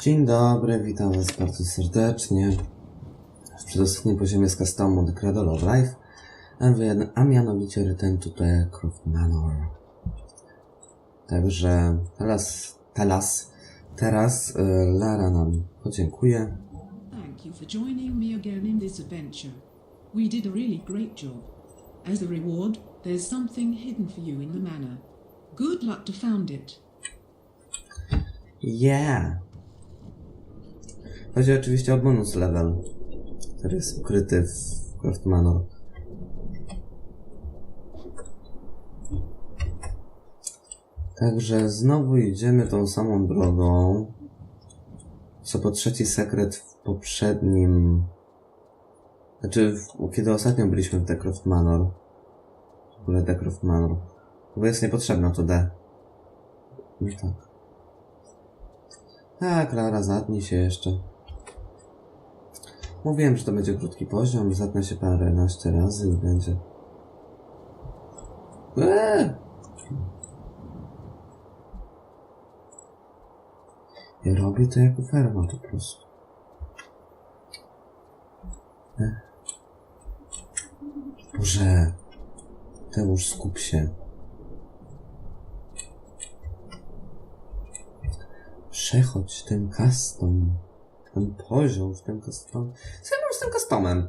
Dzień dobry, witam Was bardzo serdecznie w przedostatnim poziomie z customu The Cradle of Life, a, mianowicie Return to the Croft Manor. Także teraz, teraz, teraz e, Lara nam podziękuje. Thank you for joining me again in this adventure. We did a really great job. As a reward, there's something hidden for you in the manor. Good luck to found it. Yeah! Chodzi oczywiście o bonus level, który jest ukryty w Croft Manor. Także znowu idziemy tą samą drogą, co po trzeci sekret w poprzednim... Znaczy, w, kiedy ostatnio byliśmy w Decroft Manor. W ogóle Decroft Manor. Bo jest niepotrzebne to D. No tak. Tak, Lara, zatnij się jeszcze. Mówiłem, że to będzie krótki poziom, zatnę się paręnaście razy i będzie. Eee! Ja robię to jako ferma po prostu. Ech. Boże. Teusz, skup się. Przechodź ten custom. Ten poziom w tym custom. Co ja mam z tym customem?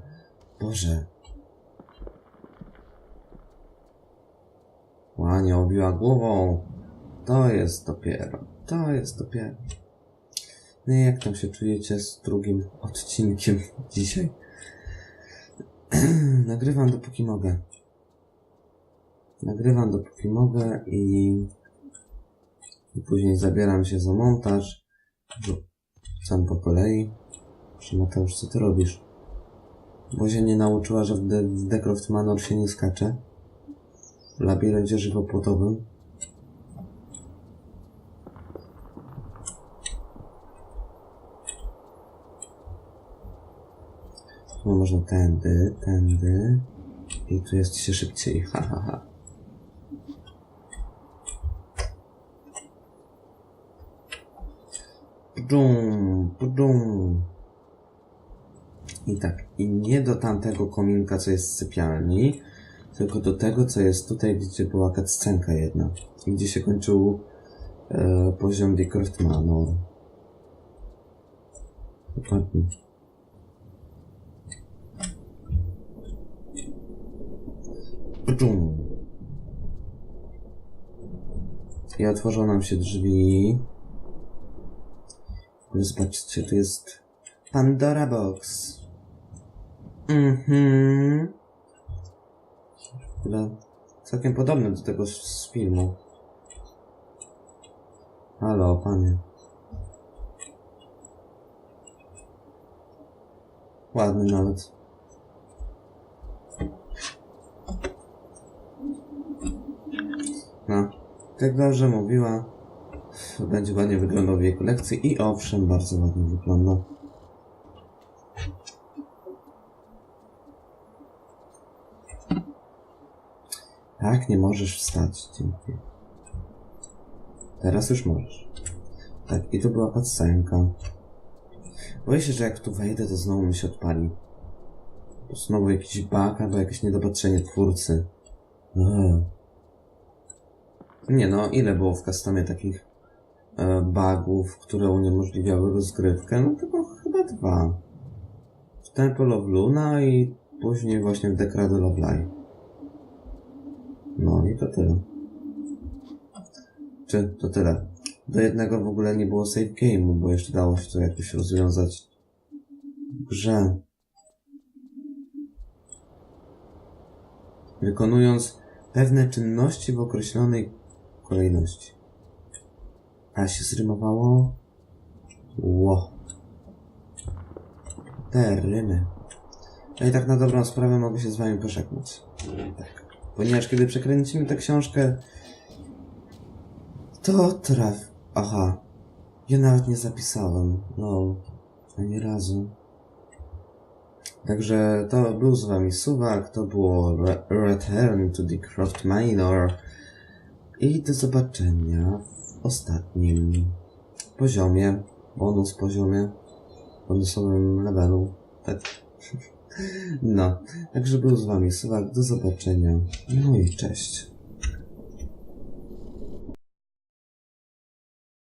Boże. Łania obiła głową. To jest dopiero. To jest dopiero. No i jak tam się czujecie z drugim odcinkiem dzisiaj? Nagrywam dopóki mogę. Nagrywam dopóki mogę i i później zabieram się za montaż. Rzucam po kolei. Proszę Mateusz, co ty robisz? Bo się nie nauczyła, że w, De w Manor się nie skacze. W labiryncie żywopłotowym. No można tędy, tędy. I tu jest się szybciej, ha ha ha. Pudum, pudum. I tak, i nie do tamtego kominka, co jest w sypialni, tylko do tego, co jest tutaj, gdzie była cutscenka jedna. I gdzie się kończył e, poziom Decroft Manor. Dokładnie. Pudum. I otworzą nam się drzwi. Zobaczcie, tu jest Pandora Box. Mhm. Ogóle całkiem podobny do tego z, filmu. Halo, panie. Ładny nawet. No, jak dobrze mówiła, będzie ładnie wyglądał w jej kolekcji i owszem, bardzo ładnie wygląda. Tak, nie możesz wstać, dziękuję. Teraz już możesz. Tak, i to była cutscenka. Boję się, że jak tu wejdę, to znowu mi się odpali. To znowu jakiś bug albo jakieś niedopatrzenie twórcy. Eee. Nie no, ile było w customie takich bugów, które uniemożliwiały rozgrywkę? No tylko chyba dwa. W Temple of Luna i później właśnie w The Cradle of Life. No i to tyle. Czy to tyle? Do jednego w ogóle nie było save game'u, bo jeszcze dało się to jakoś rozwiązać w grze. Wykonując pewne czynności w określonej kolejności. A się zrymowało? Ło. Te rymy. No i tak na dobrą sprawę mogę się z wami pożegnać. Tak. Ponieważ kiedy przekręcimy tę książkę, to traf... Aha. Ja nawet nie zapisałem. No. Ani razu. Także to był z wami Suwak, to było Re Return to the Croft Minor i do zobaczenia ostatnim poziomie bonus poziomie, bonusowym levelu. Tak. No, także był z wami Sylwak, do zobaczenia. No i cześć.